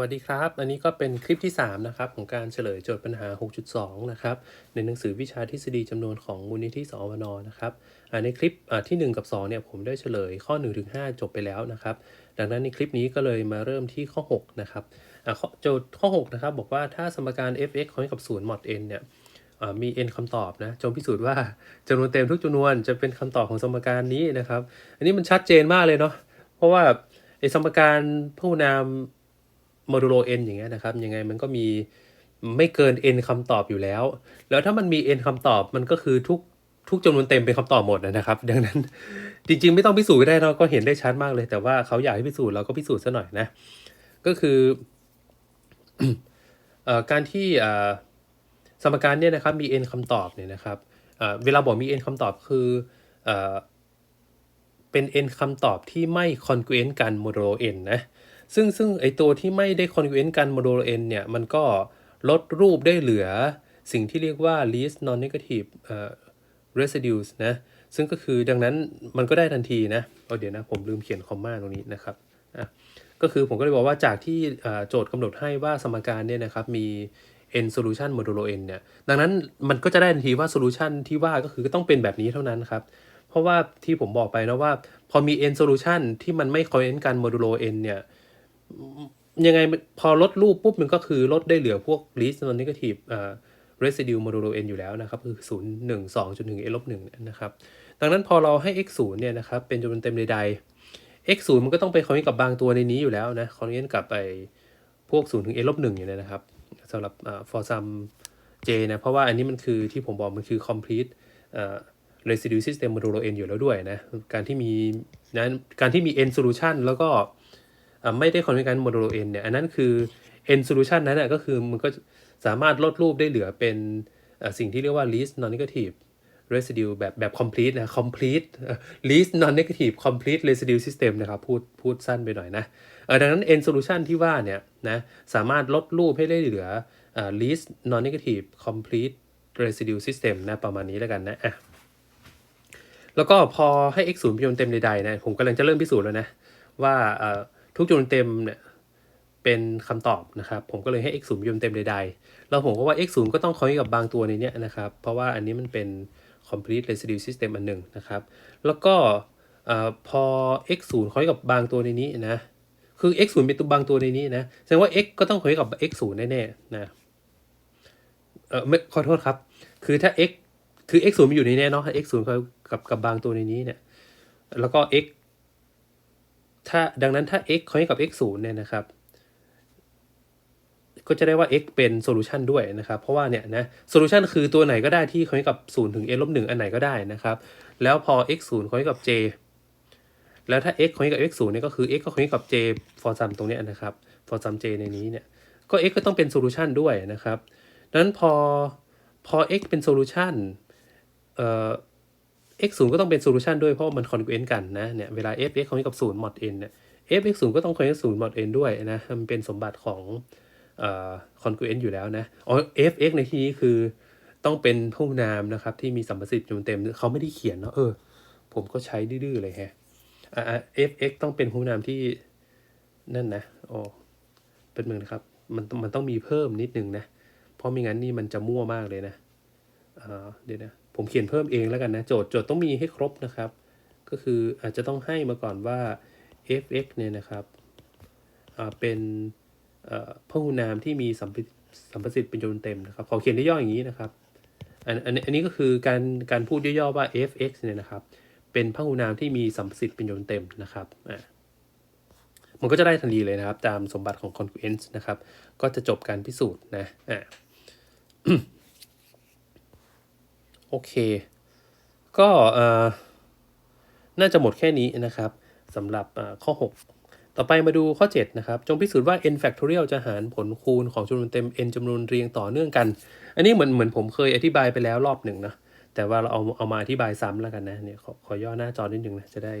วัสดีครับ อันนี้ก็เป็นคลิปที่ 3 นะครับ ของการเฉลยโจทย์ปัญหา 6.2 นะครับ ในหนังสือวิชาทฤษฎีจำนวนของมูลนิธิสอวนนะครับในคลิปอ่าที่ 1 กับ 2 เนี่ย ผมได้เฉลยข้อ 1-5 จบไปแล้วนะครับ ดังนั้นในคลิปนี้ก็เลยมาเริ่มที่ข้อ 6 นะครับข้อโจทย์ข้อ 6 นะครับ บอกว่าถ้าสมการ f(x) ของกับ0 mod n เนี่ยมี n คำตอบนะจงพิสูจน์ว่าจำนวนเต็มทุกจำนวนจะเป็นคำตอบของสมการนี้นะครับ อันนี้มันชัดเจนมากเลยเนาะเพราะว่าไอสมการผู้นาม โมดูโล n อย่างเงี้ยนะครับ ยังไงมันก็มีไม่เกิน n คำตอบอยู่แล้ว แล้วถ้ามันมี n คำตอบมันก็คือทุกทุกจำนวนเต็มเป็นคำตอบหมดนะครับ ดังนั้นจริง ๆ ไม่ต้องพิสูจน์ก็ได้เราก็เห็นได้ชัดมากเลย แต่ว่าเขาอยากให้พิสูจน์เราก็พิสูจน์ซะหน่อยนะ ก็คืออการที่สมการเนี่ยนะครับมี n คำตอบเนี่ยนะครับเวลาบอกมี n คำตอบคือเป็น n คำตอบที่ไม่ congruent กันโมดูโล n นะ ซึ่งซึ่งไอตัวที่ไม่ได้ congruent กันโมดูล n เนี่ย มันก็ลดรูปได้เหลือสิ่งที่เรียกว่า least non negative เอ่อ residues นะ ซึ่งก็คือดังนั้นมันก็ได้ทันทีนะเอาเดี๋ยวนะ ผมลืมเขียนคอมมาตรงนี้นะครับอะก็คือผมก็เลยบอกว่าจากที่โจทย์กำหนดให้ว่าสมการเนี่ยนะครับมี n solution modulo n เนี่ย ดังนั้นมันก็จะได้ทันทีว่า solution ที่ว่าก็คือต้องเป็นแบบนี้เท่านั้นครับ เพราะว่าที่ผมบอกไปนะว่า พอมี n solution ที่มันไม่ congruent กัน modulo n เนี่ย ยังไงพอลดรูปปุ๊บมันก็คือลดได้เหลือพวก least non negative อ่า residue modulo n อยู่แล้วนะครับคือ 0 1 2จนถึง n ลบ1นะครับ ดังนั้นพอเราให้ x 0เนี่ยนะครับเป็นจำนวนเต็มใดๆ x 0มันก็ต้องไปคอนเนกับบางตัวในนี้อยู่แล้วนะคอนเนกับไปพวก 0 ถึง n ลบ1อยู่เลยนะครับสำหรับอ่า for some j นะเพราะว่าอันนี้มันคือที่ผมบอกมันคือ complete อ่า residue system modulo n อยู่แล้วด้วยนะการที่มีนะการที่มี n solution แล้วก็ ไม่ได้คอนเนคกันโมดูล n เนี่ยอันนั้นคือ n solution นั้นนะก็คือมันก็สามารถลดรูปได้เหลือเป็นสิ่งที่เรียกว่า least non negative residue แบบแบบ complete นะ complete least non negative complete residue system นะครับพูดพูดสั้นไปหน่อยนะดังนั้น n solution ที่ว่าเนี่ยนะสามารถลดรูปให้ได้เหลือ least non negative complete residue system นะประมาณนี้แล้วกันนะอะแล้วก็พอให้ x 0เป็นจำนวนเต็มใดๆนะผมกำลังจะเริ่มพิสูจน์แล้วนะว่า ทุกจำนวนเต็มเนี่ยเป็นคำตอบนะครับ ผมก็เลยให้ x 0เป็นจำนวนเต็มใดๆ แล้วผมก็ว่า x 0ก็ต้องคอยกับบางตัวในเนี้ยนะครับ เพราะว่าอันนี้มันเป็น complete residue system อันหนึ่งนะครับ แล้วก็เอ่อพอ x 0คอยกับบางตัวในนี้นะ คือ x 0เป็นตัวบางตัวในนี้นะ แสดงว่า x ก็ต้องคอยกับ x 0แน่ๆนะ เออไม่ขอโทษครับ คือถ้า x คือ x 0มันอยู่ในนี้เนาะ x 0คอยกับกับบางตัวในนี้เนี่ย แล้วก็ x ถ้าดังนั้นถ้า x คอยกับ x 0เนี่ยนะครับ ก็จะได้ว่า x เป็นโซลูชันด้วยนะครับ เพราะว่าเนี่ยนะโซลูชันคือตัวไหนก็ได้ที่คอยกับ0ถึง n ลบ1อันไหนก็ได้นะครับ แล้วพอ x 0คอยกับ j แล้วถ้า x คอยกับ x 0เนี่ยก็คือ x ก็คอยกับ j for sum ตรงเนี้ยนะครับ for sum j ในนี้เนี่ย ก็ x ก็ต้องเป็นโซลูชันด้วยนะครับดังนั้นพอพอ x เป็นโซลูชันเอ่อ x 0ก็ต้องเป็นโซลูชันด้วยเพราะมันคอน g r u e n t กันนะเนี่ยเวลา f x ของกับ0 mod n เนี่ย f x 0ก็ต้องคอน g r u e n t 0 mod n ด้วยนะมันเป็นสมบัติของเอ่อ congruent อยู่แล้วนะอ๋อ f x ในที่นี้คือต้องเป็นผู้นามนะครับที่มีสัมประสิทธิ์จำนวนเต็มเขาไม่ได้เขียนเนาะเออผมก็ใช้ดื้อๆเลยแฮะอ่า f x ต้องเป็นผู้นามที่นั่นนะอ๋อเป็นเมือนะครับมันมันต้องมีเพิ่มนิดนึงนะเพราะไม่งั้นนี่มันจะมั่วมากเลยนะอ่าเดี๋ยวนะ ผมเขียนเพิ่มเองแล้วกันนะ โจทย์โจทย์ต้องมีให้ครบนะครับ ก็คืออาจจะต้องให้มาก่อนว่า f(x) เนี่ยนะครับเป็นพหูนามที่มีสัมปิสัมประสิทธิ์เป็นจำนวนเต็มนะครับขอเขียนได้ย่ออย่างนี้นะครับอันอันนี้อันนี้ก็คือการการพูดย่อๆว่า f(x) เนี่ยนะครับ เป็นพหูนามที่มีสัมประสิทธิ์เป็นจำนวนเต็มนะครับอ่ามันก็จะได้ทันทีเลยนะครับ ตามสมบัติของ congruence นะครับ ก็จะจบการพิสูจน์นะอ่า โอเค ก็เอ่อน่าจะหมดแค่นี้นะครับสำหรับข้อ 6 ต่อไปมาดูข้อ 7 นะครับ จงพิสูจน์ว่า n factorial จะหารผลคูณของจำนวนเต็ม n จำนวนเรียงต่อเนื่องกัน อันนี้เหมือนเหมือนผมเคยอธิบายไปแล้วรอบหนึ่งนะแต่ว่าเราเอาเอามาอธิบายซ้ำแล้วกันนะเนี่ยขอขอย่อหน้าจอนิดนึงนะจะได้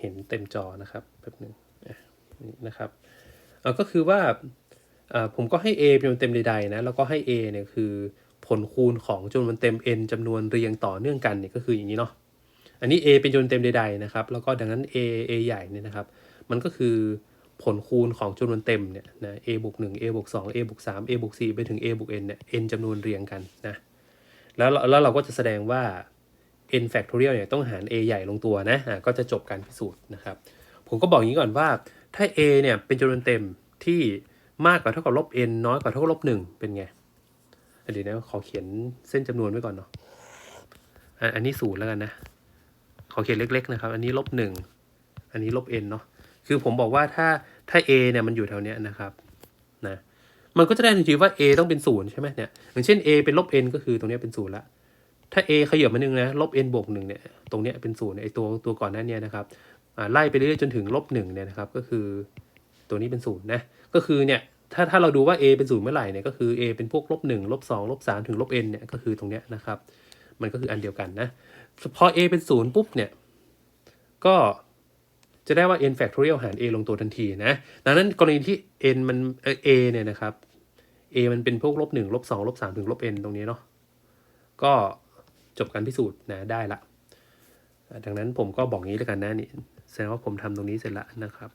เห็นเต็มจอนะครับแป๊บหนึ่งนี่นะครับเอ่อก็คือว่าอ่าผมก็ให้ a เป็นจำนวนเต็มใดๆนะแล้วก็ให้ a เนี่ยคือ ผลคูณของจำนวนเต็ม n จำนวนเรียงต่อเนื่องกันเนี่ยก็คืออย่างนี้เนาะ อันนี้ a เป็นจำนวนเต็มใดๆนะครับ แล้วก็ดังนั้น a a ใหญ่เนี่ยนะครับ มันก็คือผลคูณของจำนวนเต็มเนี่ยนะ a บวก1 a บวก2 a บวก3 a บวก4ไปถึง a บวก n เนี่ย n จำนวนเรียงกันนะ แล้วแล้วเราก็จะแสดงว่า n factorial เนี่ยต้องหาร a ใหญ่ลงตัวนะะก็จะจบการพิสูจน์นะครับ ผมก็บอกอย่างนี้ก่อนว่า ถ้า a เนี่ยเป็นจำนวนเต็มที่มากกว่าเท่ากับลบ n น้อยกว่าเท่ากับลบ1เป็นไง เดี๋ยวนะขอเขียนเส้นจำนวนไว้ก่อนเนาะอันนี้ศูนย์แล้วกันนะ ขอเขียนเล็ก ๆ นะครับ อันนี้ลบหนึ่งอันนี้ลบ n เนาะคือผมบอกว่าถ้าถ้า a เนี่ยมันอยู่แถวเนี้ยนะครับนะมันก็จะได้ทันทีว่า a ต้องเป็นศูนย์ใช่ไหมเนี่ยอย่างเช่น a เป็นลบ n ก็คือตรงเนี้ยเป็นศูนย์ละถ้า a ขยับมาหนึ่งนะลบ n บวกหนึ่งเนี่ยตรงเนี้ยเป็นศูนย์ไอตัวตัวก่อนหน้าเนี้นะครับไล่ไปเรื่อยๆจนถึงลบหนึ่งเนี่ยนะครับก็คือตัวนี้เป็นศูนย์นะก็คือเนี่ย ถ้าถ้าเราดูว่า a เป็นศูนย์เมื่อไหร่เนี่ยก็คือ a เป็นพวกลบหนึ่งลบสองลบสามถึงลบ n เนี่ยก็คือตรงเนี้ยนะครับ มันก็คืออันเดียวกันนะพอ a เป็นศูนย์ปุ๊บเนี่ยก็จะได้ว่า n factorial หาร a ลงตัวทันทีนะ ดังนั้นกรณีที่ n มันเอ่อ a เนี่ยนะครับ a มันเป็นพวกลบหนึ่งลบสองลบสามถึงลบ n ตรงนี้เนาะก็จบการพิสูจน์นะได้ละ ดังนั้นผมก็บอกงี้แล้วกันนะนี่แสดงว่าผมทำตรงนี้เสร็จละนะครับ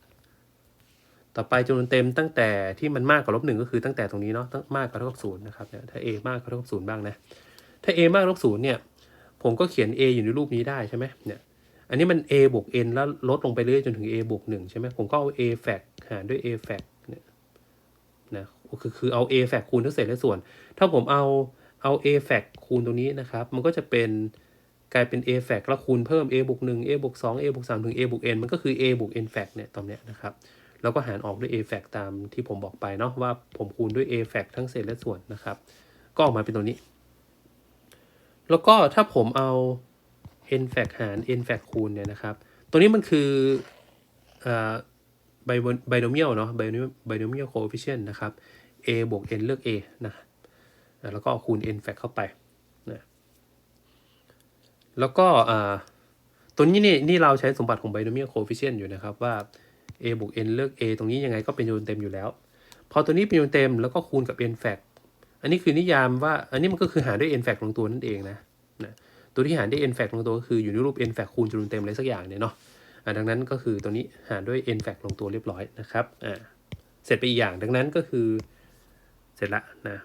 ต่อไปจำนวนเต็มตั้งแต่ที่มันมากกว่าลบหนึ่งก็คือตั้งแต่ตรงนี้เนาะมากกว่าเท่ากับศูนย์นะครับเนี่ยถ้า a มากกว่าเท่ากับศูนย์บ้างนะถ้า a มากกว่าเท่ากับศูนย์เนี่ยผมก็เขียน a อยู่ในรูปนี้ได้ใช่ไหมเนี่ยอันนี้มัน a บวก n แล้วลดลงไปเรื่อยจนถึง a บวกหนึ่งใช่ไหมผมก็เอา a fac หารด้วย a fac เนี่ยนะคือคือเอา a fac คูณทั้งเศษและส่วน ถ้าผมเอาเอา a fac คูณตรงนี้นะครับมันก็จะเป็นกลายเป็น a fac แล้วคูณเพิ่ม a บวกหนึ่ง a บวกสอง a บวกสามถึง a บวก n มันก็คือ a บวก n fac เนี่ยตรงเนี้ยนะครับ แล้วก็หารออกด้วย a fac ตามที่ผมบอกไปเนาะว่าผมคูณด้วย a fac ทั้งเศษและส่วนนะครับ ก็ออกมาเป็นตรงนี้ แล้วก็ถ้าผมเอา n fac หาร n fac คูณเนี่ยนะครับ ตัวนี้มันคือไบไบโนเมียลเนาะไบโนไบโนเมียลโคเอฟฟิเชนต์นะครับ a บวก n เลือก a นะแล้วก็เอาคูณ n fac เข้าไปนะแล้วก็อ่าตัวนี้นี่นี่เราใช้สมบัติของไบโนเมียลโคเอฟฟิเชนต์อยู่นะครับว่า a บวก n เลือก a ตรงนี้ยังไงก็เป็นจำนวนเต็มอยู่แล้ว พอตัวนี้เป็นจำนวนเต็มแล้วก็คูณกับ n fac อันนี้คือนิยามว่า อันนี้มันก็คือหารด้วย n fac ลงตัวนั่นเองนะนะ ตัวที่หารด้วย n fac ลงตัวก็คืออยู่ในรูป n fac คูณจำนวนเต็มอะไรสักอย่างเนี่ยเนาะดังนั้นก็คือตัวนี้หารด้วย n fac ลงตัวเรียบร้อยนะครับอ่าเสร็จไปอีกอย่างดังนั้นก็คือเสร็จละนะ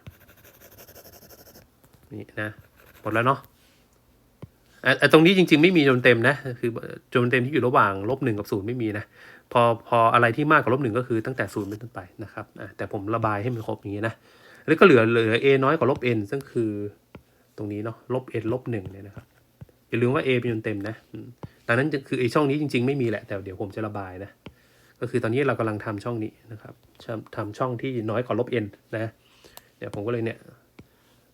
นี่นะหมดแล้วเนาะ อ่าตรงนี้จริง ๆ ไม่มีจนเต็มนะ คือจนเต็มที่อยู่ระหว่างลบหนึ่งกับศูนย์ไม่มีนะ พอพออะไรที่มากกว่าลบหนึ่งก็คือตั้งแต่ศูนย์เป็นต้นไปนะครับอ่าแต่ผมระบายให้มันครบอย่างนี้นะ แล้วก็เหลือเหลือ a น้อยกว่าลบ n ซึ่งคือตรงนี้เนาะลบ n ลบหนึ่งเนี่ยนะครับ อย่าลืมว่า a เป็นจนเต็มนะดังนั้นคือไอช่องนี้จริง ๆ ไม่มีแหละ แต่เดี๋ยวผมจะระบายนะ ก็คือตอนนี้เรากำลังทำช่องนี้นะครับทำทำช่องที่น้อยกว่าลบ n นะ เดี๋ยวผมก็เลยเนี่ย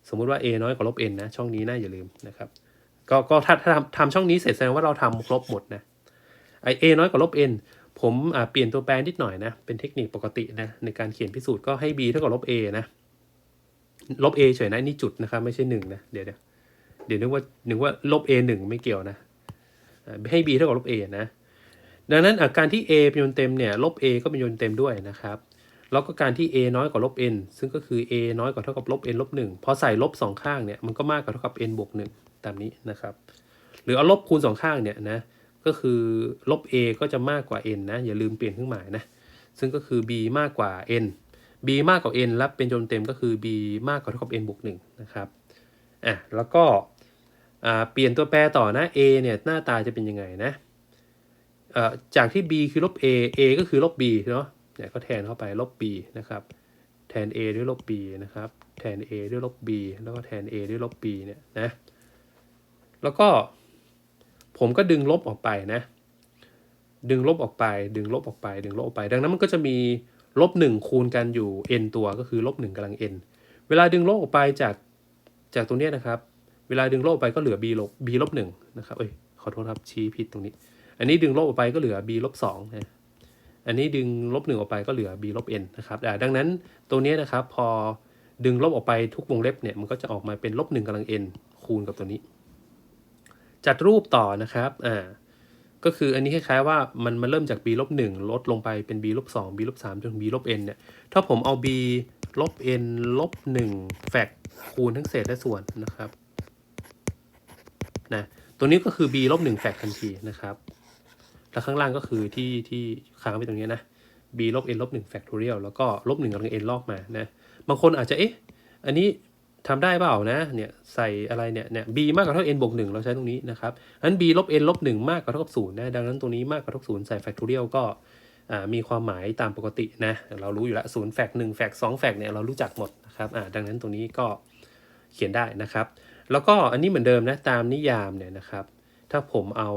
สมมุติว่า a น้อยกว่าลบ n นะ ช่องนี้นะอย่าลืมนะครับ ก็ก็ถ้าถ้าทำทำช่องนี้เสร็จแสดงว่าเราทำครบหมดนะไอ a น้อยกว่าลบ n ผมเปลี่ยนตัวแปรนิดหน่อยนะ เป็นเทคนิคปกตินะ ในการเขียนพิสูจน์ก็ให้ b เท่ากับลบ a นะ ลบ a เฉยนะนี่จุดนะครับ ไม่ใช่หนึ่งนะ เดี๋ยวเดี๋ยวเดี๋ยวนึกว่านึกว่าลบ a หนึ่งไม่เกี่ยวนะ ให้ b เท่ากับลบ a นะ ดังนั้นาการที่ a เป็นจำนวนเต็มเนี่ย ลบ a ก็เป็นจำนวนเต็มด้วยนะครับ แล้วก็การที่ a น้อยกว่าลบ n ซึ่งก็คือ a น้อยกว่าเท่ากับลบ n ลบหนึ่งพอใส่ลบสองข้างเนี่ย มันก็มากกว่าเท่ากับ n บวกหนึ่ง ตามนี้นะครับ หรือเอาลบคูณสองข้างเนี่ยนะก็คือลบ a ก็จะมากกว่า n นะ อย่าลืมเปลี่ยนเครื่องหมายนะ ซึ่งก็คือ b มากกว่า n b มากกว่า n และเป็นจำนวนเต็มก็คือ b มากกว่าเท่ากับ n บวกหนึ่งนะครับอะแล้วก็เปลี่ยนตัวแปรต่อนะ a เนี่ยหน้าตาจะเป็นยังไงนะจากที่ b คือลบ a a ก็คือลบ b เนาะเนี่ยก็แทนเข้าไปลบ b นะครับ แทน a ด้วยลบ b นะครับ แทน a ด้วยลบ b แล้วก็แทน a ด้วยลบ b เนี่ยนะ แล้วก็ผมก็ดึงลบออกไปนะ ดึงลบออกไป ดึงลบออกไป ดึงลบออกไป ดังนั้นมันก็จะมีลบหนึ่งคูณกันอยู่ n ตัวก็คือลบหนึ่งกำลัง n เวลาดึงลบออกไปจากจากตรงนี้นะครับ เวลาดึงลบออกไปก็เหลือ b ลบ b ลบหนึ่งนะครับ เอ้ย ขอโทษครับชี้ผิดตรงนี้ อันนี้ดึงลบออกไปก็เหลือ b ลบสองนะอันนี้ดึงลบหนึ่งออกไปก็เหลือ b ลบ n นะครับดังนั้นตัวนี้นะครับพอดึงลบออกไปทุกวงเล็บเนี่ยมันก็จะออกมาเป็นลบหนึ่งกำลัง n คูณกับตัวนี้ จัดรูปต่อนะครับอ่าก็คืออันนี้คล้ายๆว่ามันมันเริ่มจาก b ลบหนึ่งลดลงไปเป็น b ลบสอง b ลบสามจนถึง b ลบ n เนี่ยถ้าผมเอา b ลบ n ลบหนึ่งแฟกคูณทั้งเศษและส่วนนะครับนะตัวนี้ก็คือ b ลบหนึ่งแฟกทันทีนะครับ แล้วข้างล่างก็คือที่ที่ค้างไว้ตรงนี้นะ b ลบ n ลบ1 factorial แล้วก็ลบ1กำลัง n ลอกมานะบางคนอาจจะเอ๊ะอันนี้ ทำได้เปล่านะเนี่ยใส่อะไรเนี่ยเนี่ย b มากกว่าเท่า n บวก1เราใช้ตรงนี้นะครับอัน b ลบ n ลบ1มากกว่าเท่ากับ0นะดังนั้นตรงนี้มากกว่าเท่ากับ0ใส่ factorial ก็มีความหมายตามปกตินะเรารู้อยู่แล้ว0แฟก1แฟก2แฟกเนี่ยเรารู้จักหมดนะครับดังนั้นตรงนี้ก็เขียนได้นะครับ แล้วก็อันนี้เหมือนเดิมนะตามนิยามเนี่ยนะครับ ถ้าผมเอา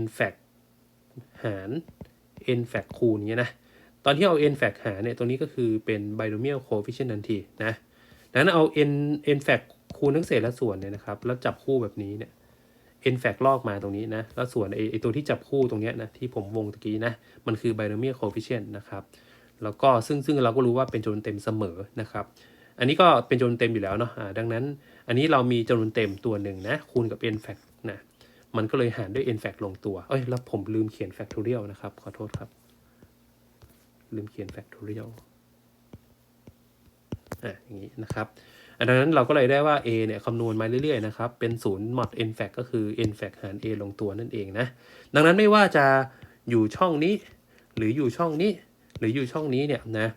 n fac หาร n fac คูณเงี้ยนะตอนที่เอา n fac หารเนี่ยตัวนี้ก็คือเป็น binomial coefficient ทันทีนะ นั้นเอา n n fac คูณทั้งเศษและส่วนเนี่ยนะครับ แล้วจับคู่แบบนี้เนี่ย n fac ลอกมาตรงนี้นะ แล้วส่วนไอตัวที่จับคู่ตรงเนี้ยนะ ที่ผมวงตะกี้นะ มันคือ binomial coefficient นะครับ แล้วก็ซึ่งซึ่งเราก็รู้ว่าเป็นจำนวนเต็มเสมอนะครับ อันนี้ก็เป็นจำนวนเต็มอยู่แล้วเนาะดังนั้น อันนี้เรามีจำนวนเต็มตัวหนึ่งนะ คูณกับ n fac นะ มันก็เลยหารด้วย n fac ลงตัว เอ้ย แล้วผมลืมเขียน factorial นะครับ ขอโทษครับ ลืมเขียน factorial อะอย่างนี้นะครับอันนั้นเราก็เลยได้ว่า a เนี่ยคำนวณมาเรื่อยๆนะครับ เป็น0 mod n fac ก็คือ n fac หาร a ลงตัวนั่นเองนะ ดังนั้นไม่ว่าจะอยู่ช่องนี้ หรืออยู่ช่องนี้ หรืออยู่ช่องนี้เนี่ยนะ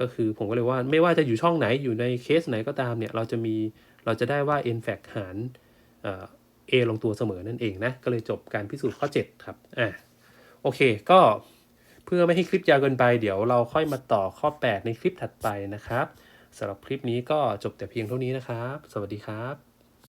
ก็คือผมก็เลยว่าไม่ว่าจะอยู่ช่องไหนอยู่ในเคสไหนก็ตามเนี่ย เราจะมีเราจะได้ว่า n fac หารเอ a ลงตัวเสมอนั่นเองนะ ก็เลยจบการพิสูจน์ข้อ 7 ครับ อะโอเค ก็เพื่อไม่ให้คลิปยาวเกินไป เดี๋ยวเราค่อยมาต่อข้อ 8 ในคลิปถัดไปนะครับ สำหรับคลิปนี้ก็จบแต่เพียงเท่านี้นะครับ สวัสดีครับ